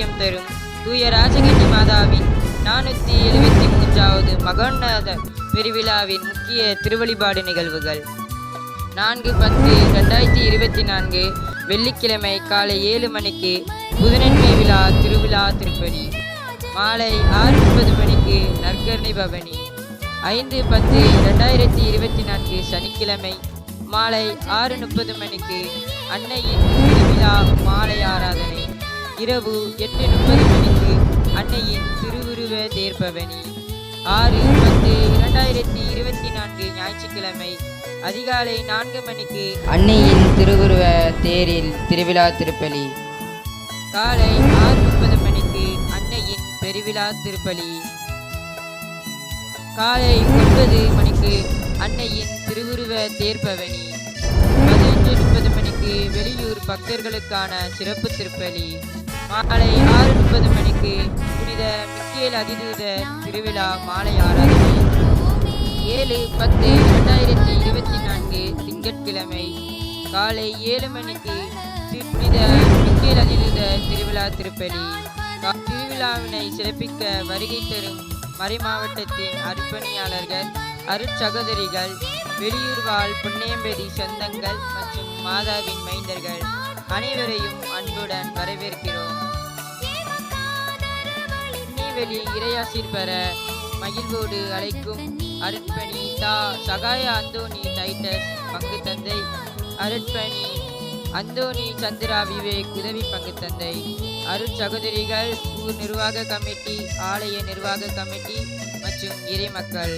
ஐஸ்வர்யம் தரும். தூய ராஜகண்ணி மாதாவின் நானூற்றி எழுபத்தி மூன்றாவது மகோன்னத பெருவிழாவின் முக்கிய திருவழிபாடு நிகழ்வுகள். நான்கு பத்து ரெண்டாயிரத்தி இருபத்தி நான்கு வெள்ளிக்கிழமை காலை ஏழு மணிக்கு புதனன்மை விழா திருவிழா திருப்பதி. மாலை ஆறு முப்பது மணிக்கு நற்கர்ணி பவனி. ஐந்து பத்து ரெண்டாயிரத்தி இருபத்தி நான்கு சனிக்கிழமை மாலை ஆறு முப்பது மணிக்கு அன்னையின் திருவிழா இரவு எட்டு முப்பது மணிக்கு அன்னையின் திருவுருவ தேர்பவனி ஆறு பத்து இரண்டாயிரத்தி இருபத்தி நான்கு ஞாயிற்றுக்கிழமை அதிகாலை நான்கு மணிக்கு அன்னையின் திருவுருவ தேரில் திருவிழா திருப்பலி. காலை ஆறு முப்பது மணிக்கு அன்னையின் பெருவிழா திருப்பலி. காலை ஒன்பது மணிக்கு அன்னையின் திருவுருவ தேர்பவனி பதினஞ்சு முப்பது மணிக்கு வெளியூர் பக்தர்களுக்கான சிறப்பு திருப்பலி. மாலை ஆறு முப்பது மணிக்கு புனித மிக்கேல் அதிதூத திருவிழா மாலை ஆராதனை. ஏழு பத்து இரண்டாயிரத்தி இருபத்தி நான்கு திங்கட்கிழமை காலை ஏழு மணிக்கு புனித மிக்கேல் அதிதூத திருவிழா திருப்பலி. திருவிழாவினை சிறப்பிக்க வருகை தரும் மறைமாவட்டத்தின் அர்ப்பணியாளர்கள் அருட்சகோதரிகள் வெளியூர் வாழ் புண்ணியம்பதி சொந்தங்கள் மற்றும் மாதாவின் மைந்தர்கள் அனைவரையும் அன்புடன் வரவேற்கிறோம். நெய்வேலி இறையாசீர் பெற மகிழ்வோடு அழைக்கும் அருட்பணி தா சகாய அந்தோணி டைட்டஸ் பங்கு தந்தை. அருட்பணி அந்தோணி சந்திரா விவேக் உதவி பங்கு தந்தை. அருட்சகோதரிகள் ஊர் நிர்வாக கமிட்டி ஆலய நிர்வாக கமிட்டி மற்றும் இறைமக்கள்